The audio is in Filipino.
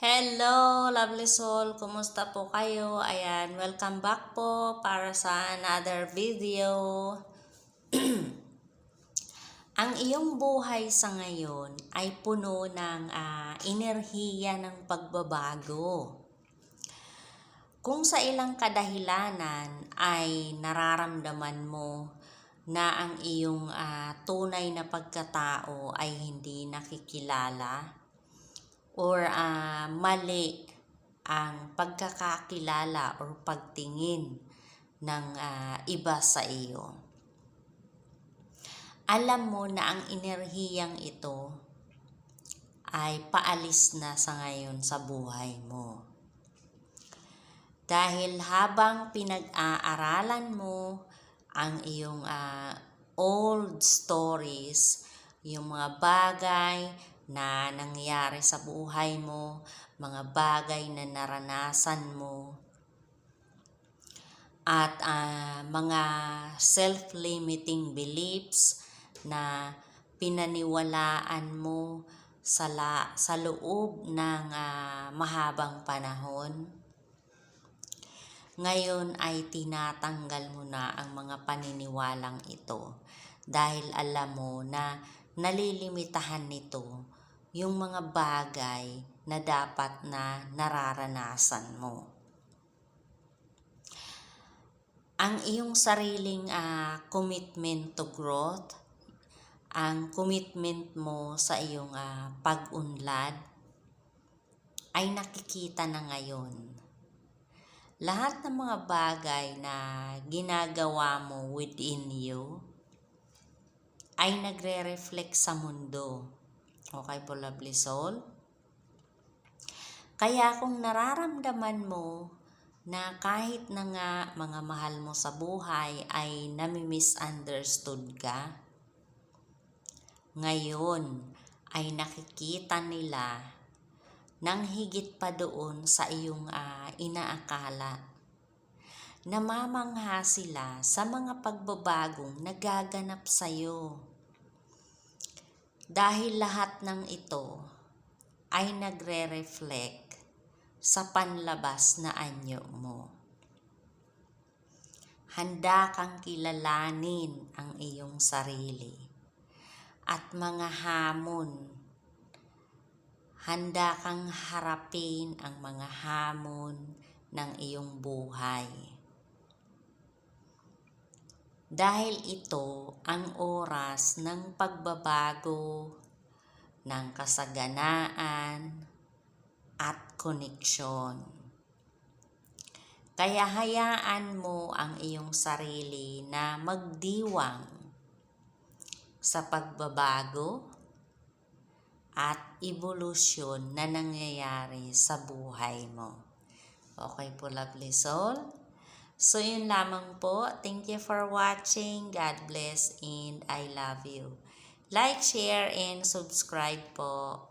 Hello, lovely soul! Kumusta po kayo? Ayan, welcome back po para sa another video. Ang iyong buhay sa ngayon ay puno ng ah, enerhiya ng pagbabago. Kung sa ilang kadahilanan ay nararamdaman mo na ang iyong ah, tunay na pagkatao ay hindi nakikilala, or ah, mali ang pagkakakilala or pagtingin ng ah, iba sa iyo. Alam mo na ang enerhiyang ito ay paalis na sa ngayon sa buhay mo. Dahil habang pinag-aaralan mo ang iyong ah, old stories, yung mga bagay na nangyari sa buhay mo, mga bagay na naranasan mo, at ah, mga self-limiting beliefs na pinaniwalaan mo sa, la, sa loob ng ah, mahabang panahon. Ngayon ay tinatanggal mo na ang mga paniniwalang ito dahil alam mo na nalilimitahan nito yung mga bagay na dapat na nararanasan mo. Ang iyong sariling ah, commitment to growth, ang commitment mo sa iyong ah, pag-unlad ay nakikita na ngayon. Lahat ng mga bagay na ginagawa mo within you ay nagre-reflect sa mundo. Okay po, lovely soul? Kaya kung nararamdaman mo na kahit na nga mga mahal mo sa buhay ay nami-misunderstood ka, ngayon ay nakikita nila nang higit pa doon sa iyong ah, inaakala. Namamangha sila sa mga pagbabagong nagaganap sa iyo. Dahil lahat ng ito ay nagre-reflect sa panlabas na anyo mo. Handa kang kilalanin ang iyong sarili at mga hamon handa kang harapin ang mga hamon ng iyong buhay. Dahil ito ang oras ng pagbabago, ng kasaganaan, at koneksyon. Kaya hayaan mo ang iyong sarili na magdiwang sa pagbabago at evolusyon na nangyayari sa buhay mo. Okay po, lovely soul? So, yun lamang po. Thank you for watching. God bless and I love you. Like, share, and subscribe po.